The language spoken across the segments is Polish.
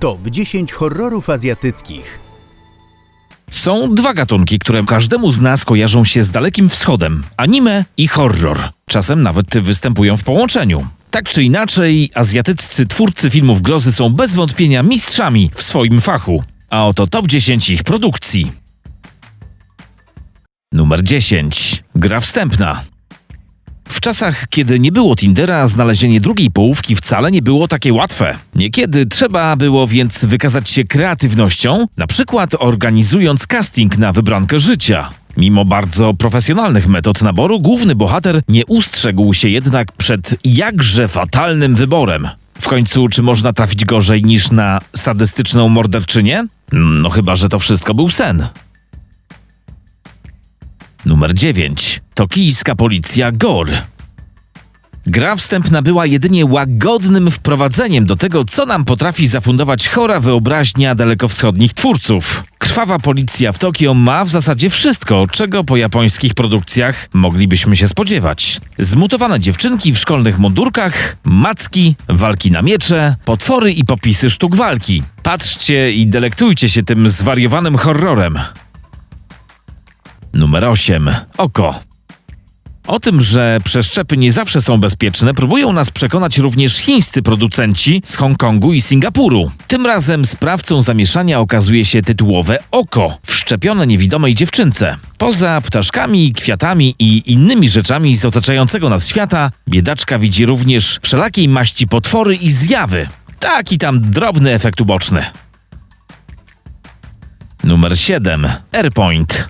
Top 10 horrorów azjatyckich. Są dwa gatunki, które każdemu z nas kojarzą się z Dalekim Wschodem: anime i horror. Czasem nawet występują w połączeniu. Tak czy inaczej, azjatyccy twórcy filmów grozy są bez wątpienia mistrzami w swoim fachu. A oto top 10 ich produkcji. Numer 10. Gra wstępna. W czasach, kiedy nie było Tindera, znalezienie drugiej połówki wcale nie było takie łatwe. Niekiedy trzeba było więc wykazać się kreatywnością, na przykład organizując casting na wybrankę życia. Mimo bardzo profesjonalnych metod naboru, główny bohater nie ustrzegł się jednak przed jakże fatalnym wyborem. W końcu, czy można trafić gorzej niż na sadystyczną morderczynię? No chyba, że to wszystko był sen. Numer 9. Tokijska policja GOR. Gra wstępna była jedynie łagodnym wprowadzeniem do tego, co nam potrafi zafundować chora wyobraźnia dalekowschodnich twórców. Krwawa policja w Tokio ma w zasadzie wszystko, czego po japońskich produkcjach moglibyśmy się spodziewać. Zmutowane dziewczynki w szkolnych mundurkach, macki, walki na miecze, potwory i popisy sztuk walki. Patrzcie i delektujcie się tym zwariowanym horrorem. Numer 8. Oko. O tym, że przeszczepy nie zawsze są bezpieczne, próbują nas przekonać również chińscy producenci z Hongkongu i Singapuru. Tym razem sprawcą zamieszania okazuje się tytułowe oko, wszczepione niewidomej dziewczynce. Poza ptaszkami, kwiatami i innymi rzeczami z otaczającego nas świata, biedaczka widzi również wszelakiej maści potwory i zjawy. Taki tam drobny efekt uboczny. Numer 7. Airpoint.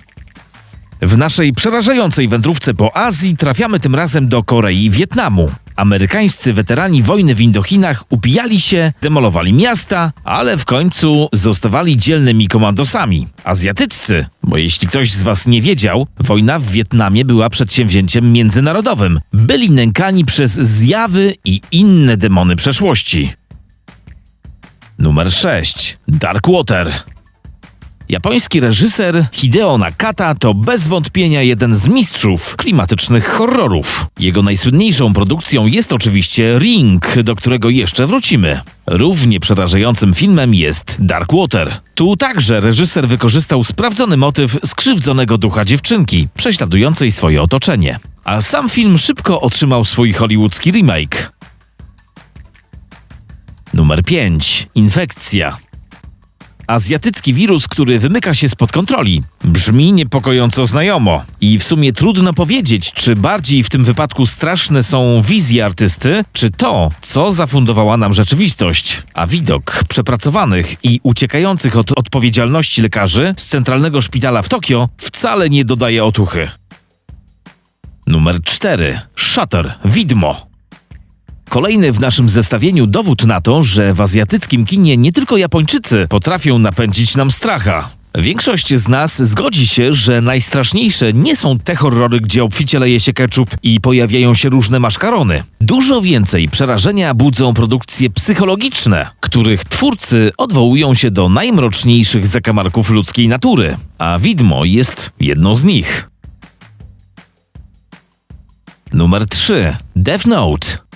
W naszej przerażającej wędrówce po Azji trafiamy tym razem do Korei i Wietnamu. Amerykańscy weterani wojny w Indochinach upijali się, demolowali miasta, ale w końcu zostawali dzielnymi komandosami. Azjatyccy, bo jeśli ktoś z was nie wiedział, wojna w Wietnamie była przedsięwzięciem międzynarodowym. Byli nękani przez zjawy i inne demony przeszłości. Numer 6. Darkwater. Japoński reżyser Hideo Nakata to bez wątpienia jeden z mistrzów klimatycznych horrorów. Jego najsłynniejszą produkcją jest oczywiście Ring, do którego jeszcze wrócimy. Równie przerażającym filmem jest Darkwater. Tu także reżyser wykorzystał sprawdzony motyw skrzywdzonego ducha dziewczynki, prześladującej swoje otoczenie. A sam film szybko otrzymał swój hollywoodzki remake. Numer 5. Infekcja. Azjatycki wirus, który wymyka się spod kontroli. Brzmi niepokojąco znajomo. I w sumie trudno powiedzieć, czy bardziej w tym wypadku straszne są wizje artysty, czy to, co zafundowała nam rzeczywistość. A widok przepracowanych i uciekających od odpowiedzialności lekarzy z centralnego szpitala w Tokio wcale nie dodaje otuchy. Numer 4. Shutter. Widmo. Kolejny w naszym zestawieniu dowód na to, że w azjatyckim kinie nie tylko Japończycy potrafią napędzić nam stracha. Większość z nas zgodzi się, że najstraszniejsze nie są te horrory, gdzie obficie leje się ketchup i pojawiają się różne maszkarony. Dużo więcej przerażenia budzą produkcje psychologiczne, których twórcy odwołują się do najmroczniejszych zakamarków ludzkiej natury, a widmo jest jedną z nich. Numer 3. Death Note.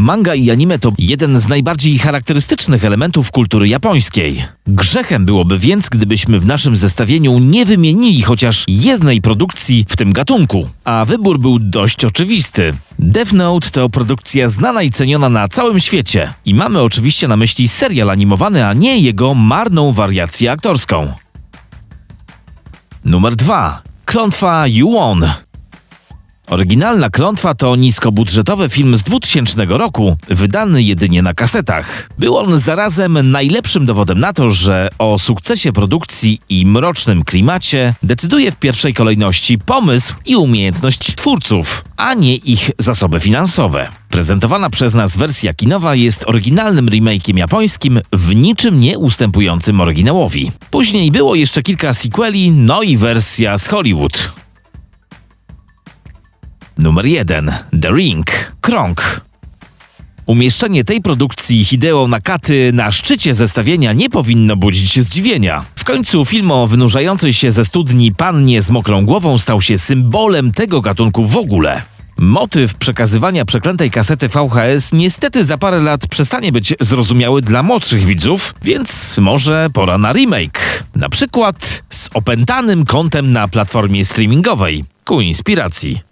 Manga i anime to jeden z najbardziej charakterystycznych elementów kultury japońskiej. Grzechem byłoby więc, gdybyśmy w naszym zestawieniu nie wymienili chociaż jednej produkcji w tym gatunku. A wybór był dość oczywisty. Death Note to produkcja znana i ceniona na całym świecie. I mamy oczywiście na myśli serial animowany, a nie jego marną wariację aktorską. Numer 2. Klątwa Yuon. Oryginalna klątwa to niskobudżetowy film z 2000 roku, wydany jedynie na kasetach. Był on zarazem najlepszym dowodem na to, że o sukcesie produkcji i mrocznym klimacie decyduje w pierwszej kolejności pomysł i umiejętność twórców, a nie ich zasoby finansowe. Prezentowana przez nas wersja kinowa jest oryginalnym remake'iem japońskim, w niczym nie ustępującym oryginałowi. Później było jeszcze kilka sequeli, no i wersja z Hollywood. Numer 1. The Ring. Krąg. Umieszczenie tej produkcji Hideo Nakaty na szczycie zestawienia nie powinno budzić zdziwienia. W końcu film o wynurzającej się ze studni pannie z mokrą głową stał się symbolem tego gatunku w ogóle. Motyw przekazywania przeklętej kasety VHS niestety za parę lat przestanie być zrozumiały dla młodszych widzów, więc może pora na remake. Na przykład z opętanym kontem na platformie streamingowej ku inspiracji.